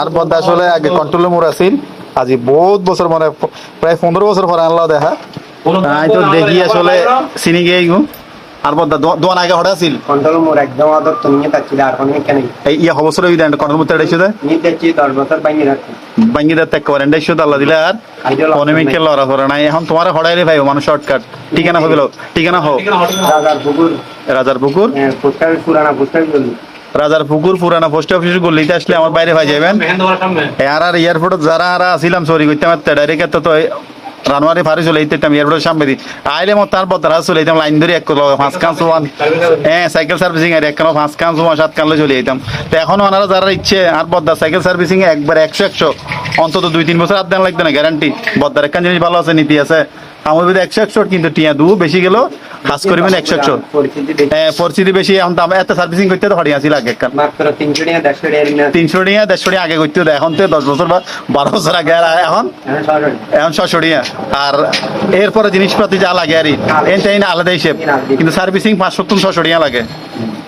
আর বন্ধ আসলে আগে কন্ট্রোল মোর আছিল। আজি বহুত বছর মানে প্রায় পনেরো বছর পরে আনলাও দেখা। আমি তো দেখি আসলে চিনি গিয়ে গু। আর বন্ধ দোয়ান আগে হঠাৎ আছিল। কন্ট্রোল মোর একদম আদর তো নিয়ে আর কোনো কেন এই ইয়া অবসর ওই দেন কন্ট্রোল মধ্যে এসে দেয় নিয়ে দেখছি দশ বছর বাইরে রাখছি। বাঙ্গি দা ত্যাগ করেন এসে আল্লাহ দিলে আর অনেমিকে লড়া করে নাই। এখন তোমার হড়াইলে ভাই মানুষ শর্টকাট ঠিকানা হবে ঠিকানা হোক রাজার পুকুর। রাজার পুকুর? পোস্ট অফিস পুরানা বললি রাজার পুকুর পুরানা পোস্ট অফিস গলিতে আসলে আমার বাইরে ভাই যাবেন আর আর এয়ারপোর্ট যারা আর আসিলাম সরি করতে আমার ডাইরেক্ট তো রানোয়ারি ফারি চলে এয়ারপোর্টের সামনে দি আইলে মো তার বদরা চলে যেতাম, লাইন ধরে এক কলো পাঁচ কান হ্যাঁ সাইকেল সার্ভিসিং আর এক কানো পাঁচ কান সোয়ান সাত কানলে চলে যেতাম। তো এখন ওনারা যারা ইচ্ছে, আর বদ্দা সাইকেল সার্ভিসিং একবার একশো একশো, অন্তত দুই তিন বছর দেন লাগবে না গ্যারান্টি বদ্দার একখান জিনিস ভালো আছে, নীতি আছে। আমার বিধে একশো একশো কিন্তু টিয়া দু বেশি গেল। খাস করিবেন একশো একশো পরিস্থিতি হ্যাঁ বেশি এখন আমার এত সার্ভিসিং করতে তো হরিয়া ছিল আগে একখান মাত্র তিনশো টিয়া দেড়শো টিয়া আগে করতে এখন তো দশ বছর বা বারো বছর আগে আর এখন এখন ছশো টিয়া আর এরপরে জিনিসপাতি যা লাগে আর এন তাই না আলাদা হিসেব কিন্তু সার্ভিসিং পাঁচশো তুমি ছশো টিয়া লাগে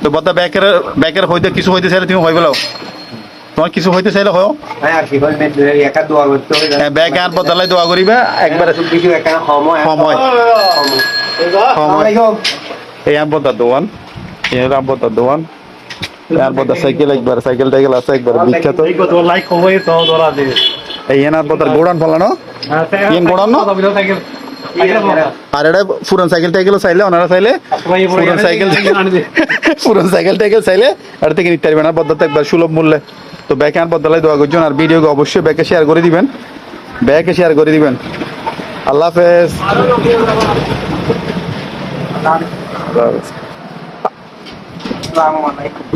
তো বদ্দা ব্যাকের ব্যাকের হইতে কিছু হইতে চাইলে তুমি হয়ে গেলো তোমার কিছু হইতে চাইলে হয় হ্যাঁ ব্যাগ আর বদলাই দোয়া করিবে একবারে। সময় সাইকেল টাইকেল আছে একবার পুরান সাইকেল টাইকেল চাইলে চাইলে সাইকেল পুরান সাইকেল টাইকেল চাইলে আর থেকে একবার সুলভ মূল্যে। তো ব্যাকে আর দোয়া করছেন আর ভিডিওকে অবশ্যই ব্যাকে শেয়ার করে দিবেন। ব্যাকে শেয়ার করে দিবেন। আল্লাহ হাফেজ। আসসালামু আলাইকুম।